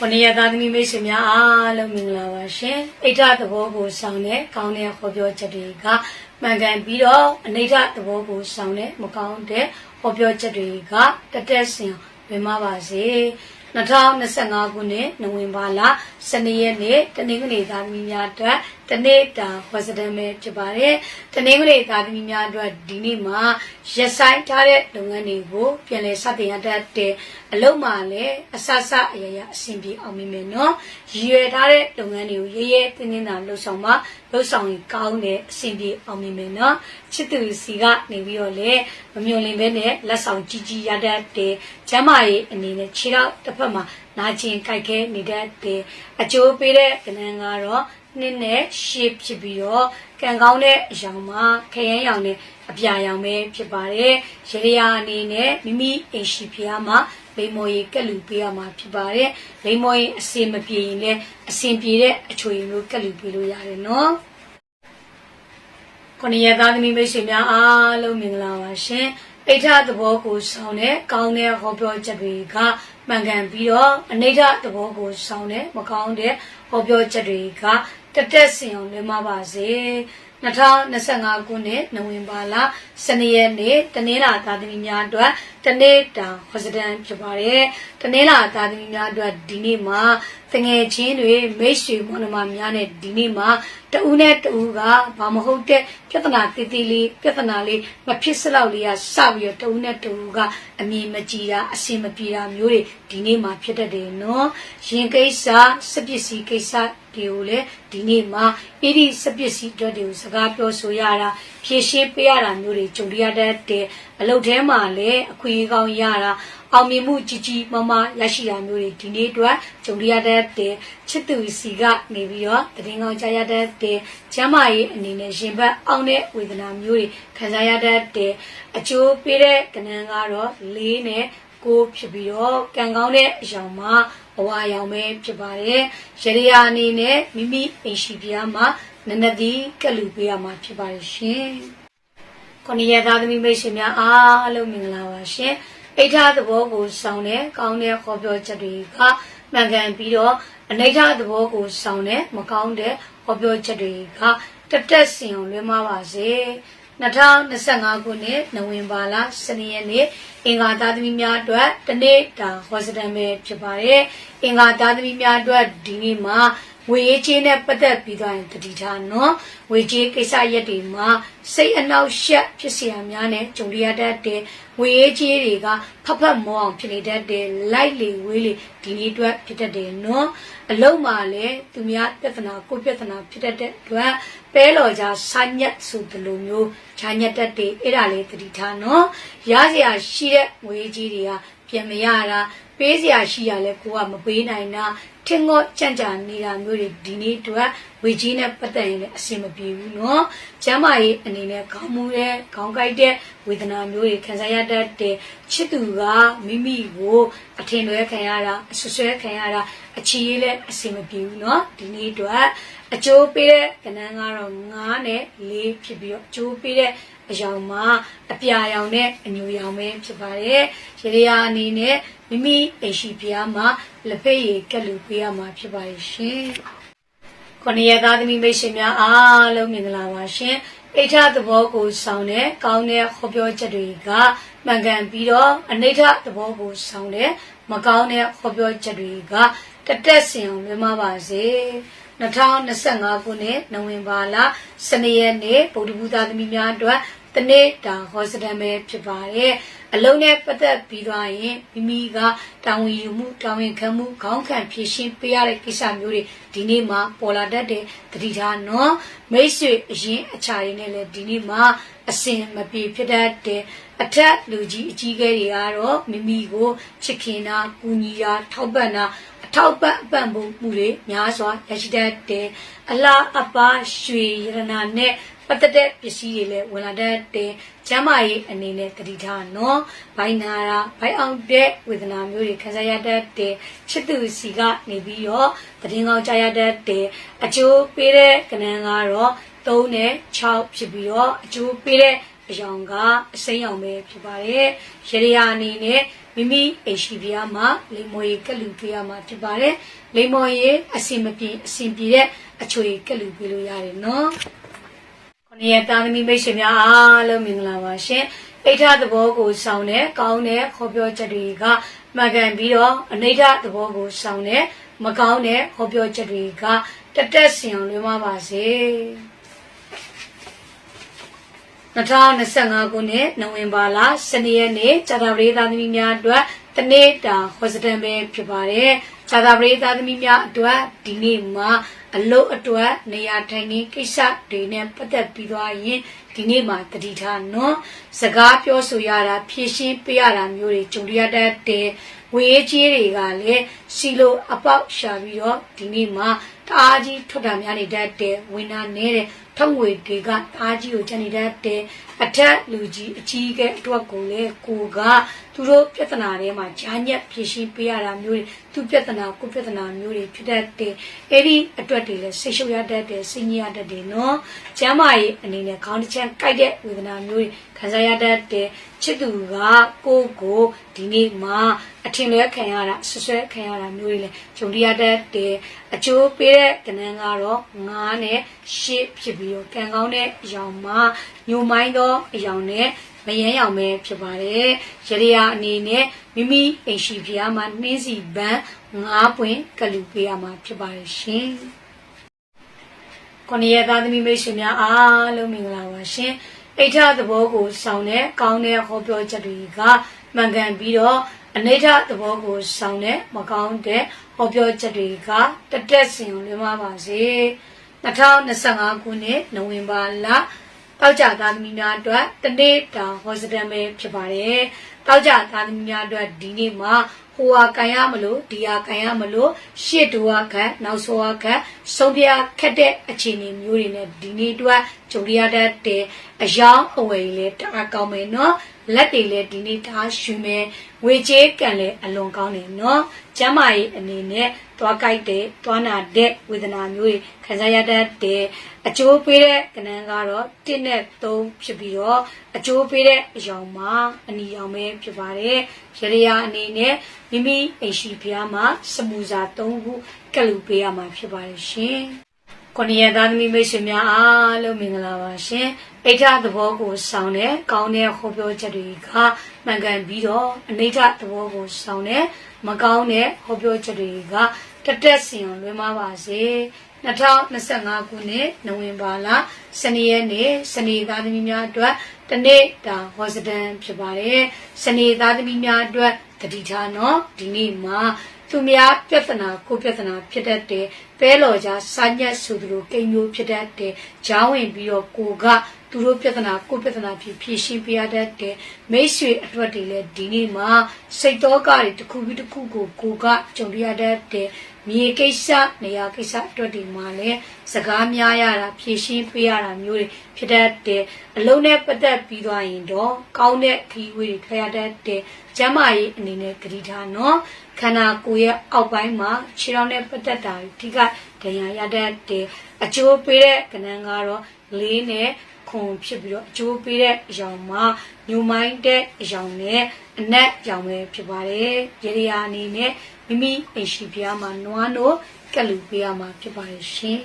ခொနည်းသားသမီးမိတ်ဆွေများအားလုံးမင်္ဂလာပါရှင်အိဋ္ဌသဘောကိုဆောင်တဲ့ကောင်းတဲ့ခေါ်ပြောချက်တွေကမှန်ကန်ပြီးတော့အနိဋ္ဌသဘောကိုဆောင်တဲ့မကောင်းတဲ့ခေါ်ပြောချက်တွေကတတက်စင်ဝင်မပါစေ2025ခုနှစ်နိုဝင်ဘာလ12ရက်နေ့တနင်္ဂနွေသားသမီးများအတွက် တနေ့တာဝစဒံပဲဖြစ်ပါတယ်တနင်္ဂနွေသားသမီးများအတွက်ဒီနေ့မှာရက်ဆိုင်ထားတဲ့လုပ်ငန်းတွေကိုပြန်လည်စတင်ရတတ်တဲ့အလုပ်မှာလည်းအဆဆအရရအဆင်ပြေအောင်မြင်မယ်နော်ရည်ရွယ်ထားတဲ့လုပ်ငန်းတွေကိုရဲရဲတင်းတင်းသာလှုပ်ဆောင်ပါလှုပ်ဆောင်ရင်ကောင်းတဲ့အဆင်ပြေအောင်မြင်မယ်နော်ချစ်သူစီကနေပြီးတော့လေမမျော်လင့်ပဲနဲ့လက်ဆောင်ကြီးကြီးရတတ်တဲ့ကျမ်းမာရေးအနေနဲ့ခြေတော့တစ်ဖက်မှာနာကျင်ကြိုက်ခဲနေတတ်တဲ့အကျိုးပေးတဲ့ကဏ္ဍကတော့ နှစ်နဲ့ရှေ့ဖြစ်ပြီးတော့ကံကောင်းတဲ့အရောင်မှာခရမ်းရောင်နဲ့အပြာရောင်ပဲဖြစ်ပါတယ်။ရေရာအနေနဲ့မိမိအိမ်ရှိဖျားမှာလိမ္မော်ရီကက်လူပေးရမှာဖြစ်ပါတယ်။လိမ္မော်ရီအစင်မပြေရင်လည်းအစင်ပြေတဲ့အချွေမျိုးကက်လူပေးလို့ရတယ်နော်။ခொနည်းရသားသမီးမိတ်ဆွေများအားလုံးမင်္ဂလာပါရှင်။အိဋ္ဌသဘောကိုဆောင်တဲ့ကောင်းတဲ့ဟောပြောချက်တွေကမှန်ကန်ပြီးတော့အနိဋ္ဌသဘောကိုဆောင်တဲ့မကောင်းတဲ့ဟောပြောချက်တွေက တတက်စင်အောင်လွှဲမပါစေ2025ခုနှစ်နိုဝင်ဘာလ12ရက်နေ့တနင်္လာသားသမီးများအတွက်တနေ့တာဟောစတန်ဖြစ်ပါတယ်တနင်္လာသားသမီးများအတွက်ဒီနေ့မှာတငယ်ချင်းတွေမိတ်ဆွေမောင်နှမများနဲ့ဒီနေ့မှာတဦးနဲ့တဦးကဘာမဟုတ်တဲ့ပြဿနာတည်တည်လေးပြဿနာလေးမဖြစ်စလောက်လေးကစပြီးတော့တဦးနဲ့တဦးကအမြင်မကြည်တာအစင်မပြေတာမျိုးတွေဒီနေ့မှာဖြစ်တတ်တယ်နော်ရင်ကိစ္စစပစ္စည်းကိစ္စ တွေကိုလည်းဒီနေ့မှာဣတိစပစ္စည်းအတွက်တွေကိုစကားပြောဆိုရတာဖြည့်ရှင်းပေးရတာမျိုးတွေကြုံရတတ်တဲ့အလုပ်ထဲမှာလည်းအခွင့်အရေးကောင်းရတာအောင်မြင်မှုကြီးကြီးမားမားရရှိတာမျိုးတွေဒီနေ့အတွက်ကြုံရတတ်တဲ့ချစ်သူစီကနေပြီးတော့တည်ငောင်းကြရတတ်တဲ့ကျမ်းမာရေးအနေနဲ့ရင်ဘတ်အောင်တဲ့ဝေဒနာမျိုးတွေခံစားရတတ်တဲ့အကျိုးပေးတဲ့ကဏ္ဍကတော့၄နဲ့ ကိုဖြစ်ပြီးတော့ကံကောင်းတဲ့အရာမှာအဝါရောင်ပဲဖြစ်ပါတယ်။ရရအနေနဲ့မိမိအိမ်ရှိပြားမှာနနဒီကလူပေးရမှာဖြစ်ပါတယ်ရှင်။ခொနည်းရသားသမီးမိတ်ဆွေများအားလုံးမင်္ဂလာပါရှင်။အိဋ္ဌသဘောကိုဆောင်တဲ့ကောင်းတဲ့ခေါ်ပြောချက်တွေကမှန်ကန်ပြီးတော့အနိဋ္ဌသဘောကိုဆောင်တဲ့မကောင်းတဲ့ခေါ်ပြောချက်တွေကတက်တက်စင်အောင်လွှဲမပါစေ။ 2025ခုနှစ်နိုဝင်ဘာလ12ရက်နေ့အင်္ဂါသားသမီးများအတွက်တနေ့တာဟောစတန်ပဲဖြစ်ပါတယ်။အင်္ဂါသားသမီးများအတွက်ဒီနေ့မှာ ငွေရေးချေးနဲ့ပတ်သက်ပြီးသွားရင်တတိထားနော်ငွေချေးကိစ္စရက်တွေမှာစိတ်အနှောက်ယှက်ဖြစ်စရာများနဲ့ဂျုံရတတ်တဲ့ငွေရေးချေးတွေကဖက်ဖက်မောအောင်ဖြစ်နေတတ်တယ်လိုက်လေဝေးလေဒီနေ့အတွက်ဖြစ်တတ်တယ်နော်အလုံးမှာလည်းသူများပြဿနာကိုပြဿနာဖြစ်တတ်တဲ့အတွက်ပဲလော်ကြဆိုင်းညက်ဆိုသလိုမျိုးခြားညက်တတ်တယ်အဲ့ဒါလေတတိထားနော်ရစရာရှိတဲ့ငွေချေးတွေကပြန်မရတာ ပေးစရာရှိရလဲကိုကမပေးနိုင်တာထင်ငေါ့ကြံ့ကြာနေတာမျိုးတွေဒီနေ့အတွက်ဝေကြီးနဲ့ပတ်သက်ရင်လည်းအဆင်မပြေဘူးเนาะကျမ်းမာရေးအနေနဲ့ခေါင်းမူတဲ့ခေါင်းကိုက်တဲ့ဝေဒနာမျိုးတွေခံစားရတတ်တဲ့ချစ်သူကမိမိကိုအထင်လွဲခံရတာအဆွဆွဲခံရတာအချီရေးလည်းအဆင်မပြေဘူးเนาะဒီနေ့အတွက် အကျိုးပေးတဲ့ကဏ္ဍကတော့9နဲ့4ဖြစ်ပြီးတော့အကျိုးပေးတဲ့အယောင်မှာအပြာရောင်နဲ့အညူရောင်ပဲဖြစ်ပါတယ်ရေရရာအနေနဲ့မိမိအိမ်ရှိဖျားမှာလက်ဖက်ရည်ကက်လူပေးရမှာဖြစ်ပါရဲ့ရှင်။ခொနည်းရသားသမီးမိတ်ဆွေများအားလုံးမင်္ဂလာပါရှင်။အိဋ္ဌသဘောကိုဆောင်တဲ့ကောင်းတဲ့ဟောပြောချက်တွေကမှန်ကန်ပြီးတော့အနိဋ္ဌသဘောကိုဆောင်တဲ့မကောင်းတဲ့ဟောပြောချက်တွေကတတက်စင်အောင်လွှဲမပါစေ။ 2025ခုနှစ်နိုဝင်ဘာလ12ရက်နေ့ဗုဒ္ဓဘုရားသမီးများအတွက်တနေ့တာဟောစတန်ပဲဖြစ်ပါတယ်အလုံးနဲ့ပတ်သက်ပြီးသွားရင်မိမိကတာဝန်ယူမှုတာဝန်ခံမှုခေါင်းခံဖြည့်ရှင်းပေးရတဲ့ကိစ္စမျိုးတွေဒီနေ့မှာပေါ်လာတတ်တဲ့တတိထားနော်မိတ်ဆွေအရင်အချာရင်းနဲ့လည်းဒီနေ့မှာအစင်မပြေဖြစ်တတ်တဲ့အထက်လူကြီးအကြီးကဲတွေကတော့မိမိကိုချစ်ခင်တာကူညီတာထောက်ပံ့တာ အထောက်ပံ့အပံ့မှုတွေများစွာရရှိတတ်တဲ့အလားအပါရွှေရတနာနဲ့ပတ်သက်တဲ့ပစ္စည်းတွေလည်းဝင်လာတတ်တဲ့ကျမ်းမာရေးအနေနဲ့တတိထားနော်ဘိုင်နာရာဘိုင်အောင်တဲ့ဝေဒနာမျိုးတွေခံစားရတတ်တဲ့ချစ်သူစီကနေပြီးတော့တည်ငောင်းကြရတတ်တဲ့အကျိုးပေးတဲ့ကဏ္ဍကတော့3နဲ့6ဖြစ်ပြီးတော့အကျိုးပေးတဲ့ အယောင်ကအစိမ်းရောင်ပဲဖြစ်ပါတယ်ရရရာအနေနဲ့မိမိအိမ်ရှိပြားမှာလိမ္မော်ရည်ကက်လူပေးရမှာဖြစ်ပါတယ်လိမ္မော်ရည်အစင်မပြေအစင်ပြေတဲ့အချွေကက်လူပေးလို့ရတယ်နော်ခொနည်းတာသမီမိတ်ဆွေများအားလုံးမင်္ဂလာပါရှင်အိဋ္ဌသဘောကိုစောင်းတဲ့ကောင်းတဲ့ဟောပြောချက်တွေကမှန်ကန်ပြီးတော့အနိဋ္ဌသဘောကိုစောင်းတဲ့မကောင်းတဲ့ဟောပြောချက်တွေကတက်တက်ဆင်အောင်လွှမ်းပါပါစေ 2025ခုနှစ်နိုဝင်ဘာလ12ရက်နေ့ဇာတာပရိသတ်သမီးများအတွက်တနေ့တာဟောစတန်ပဲဖြစ်ပါတယ်ဇာတာပရိသတ်သမီးများအတွက်ဒီနေ့မှာအလုတ်အတွက်နေရာထိုင်နေကိစ္စတွေနဲ့ပတ်သက်ပြီးသွားရင်ဒီနေ့မှာတတိထားနော်စကားပြောဆိုရတာဖြည့်ရှင်းပေးရတာမျိုးတွေကြုံရတတ်တဲ့ဝေးကြီးတွေကလည်းစီလိုအပေါက်ရှာပြီးတော့ဒီနေ့မှာတအားကြီးထွက်တာများနေတတ်တဲ့ဝင်းနာနေတဲ့ ထုံငွေတွေကတအားကြီးကိုချက်နေတတ်တဲ့အထက်လူကြီးအကြီးကဲအတွက်ကိုလေကိုက သူတို့ပြဿနာတွေမှာဂျာညက်ဖြည့်ရှင်းပေးရတာမျိုးတွေသူပြဿနာကိုပြဿနာမျိုးတွေဖြစ်တတ်တဲ့အဲ့ဒီအတွက်တွေလည်းဆိတ်ရှုပ်ရတတ်တဲ့စိတ်ညစ်ရတတ်တယ်နော်ကျမ်းမာရေးအနေနဲ့ခေါင်းတစ်ချမ်းကိုက်တဲ့ဝေဒနာမျိုးတွေခံစားရတတ်တဲ့ချစ်သူကကိုယ့်ကိုဒီနေ့မှာအထင်လွဲခံရတာဆွဆွဲခံရတာမျိုးတွေလည်းဂျုံရတတ်တဲ့အကျိုးပေးတဲ့ကဏ္ဍကတော့9နဲ့10ဖြစ်ပြီးတော့ကံကောင်းတဲ့အယောင်မှာညိုမိုင်းသောအယောင်နဲ့ မယမ်းရောင်ပဲဖြစ်ပါတယ်ရရယာအနေနဲ့မိမိအိမ်ရှိဖျားမှာနှင်းစီပန်း9ပွင့်ကလူပေးရမှာဖြစ်ပါတယ်ရှင်ခொနည်းသားသမီးမိတ်ဆွေများအားလုံးမင်္ဂလာပါရှင်အိဋ္ဌသဘောကိုစောင်းတဲ့ကောင်းတဲ့ဟောပြောချက်တွေကမှန်ကန်ပြီးတော့အနိဋ္ဌသဘောကိုစောင်းတဲ့မကောင်းတဲ့ဟောပြောချက်တွေကတက်တက်စင်လွှမ်းမပါစေ2025ခုနှစ်နိုဝင်ဘာလ တောက်ကြသားသမီးများအတွက်တနေ့တာဟောစတန်ပဲဖြစ်ပါတယ်တောက်ကြသားသမီးများအတွက်ဒီနေ့မှာဟိုဟာကန်ရမလို့ဒီဟာကန်ရမလို့ရှေ့တူဟာခတ်နောက်ဆိုဟာခတ်ဆုံးပြခက်တဲ့အခြေအနေမျိုးတွေနဲ့ဒီနေ့အတွက်ကြုံရတတ်တဲ့အယောင်အဝယ်လေးတအားကောင်းမယ်နော်လက်တွေလည်းဒီနေ့တအားရွှင်မယ် ဝေချေးကန်လည်းအလွန်ကောင်းတယ်နော်ကျမ်းမာရေးအနေနဲ့သွားကြိုက်တဲ့သွားနာတဲ့ဝေဒနာမျိုးတွေခံစားရတတ်တဲ့အကျိုးပေးတဲ့ကဏ္ဍကတော့1နဲ့3ဖြစ်ပြီးတော့အကျိုးပေးတဲ့အယောင်မှာအနီရောင်ပဲဖြစ်ပါတယ်ရရယာအနေနဲ့မိမိအိမ်ရှိဖျားမှာစမူစာ3ခုကလူပေးရမှာဖြစ်ပါတယ်ရှင်ခொနည်းသားသမီးမိတ်ဆွေများအားလုံးမင်္ဂလာပါရှင် အိဋ္ဌသဘောကိုစောင်းတဲ့ကောင်းတဲ့ဟောပြောချက်တွေကမှန်ကန်ပြီးတော့အနိဋ္ဌသဘောကိုစောင်းတဲ့မကောင်းတဲ့ဟောပြောချက်တွေကတက်တက်စင်အောင်လွှဲမပါစေ2025ခုနှစ်နိုဝင်ဘာလ12ရက်နေ့စနေသားသမီးများအတွက်တနေ့တာဟောစတန်ဖြစ်ပါတယ်စနေသားသမီးများအတွက်တတိထားနော်ဒီနေ့မှာ သူများပြဿနာကိုပြဿနာဖြစ်တတ်တယ်ပဲလော်ကြစာညက်ဆိုသူတို့ကိန်းမျိုးဖြစ်တတ်တယ်ဂျောင်းဝင်ပြီးတော့ကိုကသူတို့ပြဿနာကိုပြဿနာဖြစ်ဖြေရှင်းပြရတတ်တယ်မိတ်ဆွေအတွက်တွေလည်းဒီနေ့မှာစိတ်တော့ကတွေတစ်ခုပြီးတစ်ခုကိုကိုကကြုံရတတ်တယ် မြေကိစ္စနေရာကိစ္စအတွက်ဒီမှာလည်းစကားများရတာဖြည့်ရှင်းပေးရတာမျိုးတွေဖြစ်တတ်တယ်အလုံးနဲ့ပတ်သက်ပြီးသွားရင်တော့ကောင်းတဲ့ခီးဝေးတွေထွက်ရတတ်တယ်ကျမ်းမာရေးအနေနဲ့ကြည်ထားနော်ခန္ဓာကိုယ်ရဲ့အောက်ပိုင်းမှာခြေထောက်နဲ့ပတ်သက်တာဒီကဒဏ်ရာရတတ်တယ်အကျိုးပေးတဲ့ကဏ္ဍကတော့လေးနဲ့ခွန်ဖြစ်ပြီးတော့အကျိုးပေးတဲ့အယောင်မှာညူမိုင်းတဲ့အယောင်နဲ့အနက်ရောင်ပဲဖြစ်ပါတယ်ရေရယာအနေနဲ့ မိမိအိမ်ရှိပြားမှာနွားနို့ကက်လူပေးရမှာဖြစ်ပါတယ်ရှင်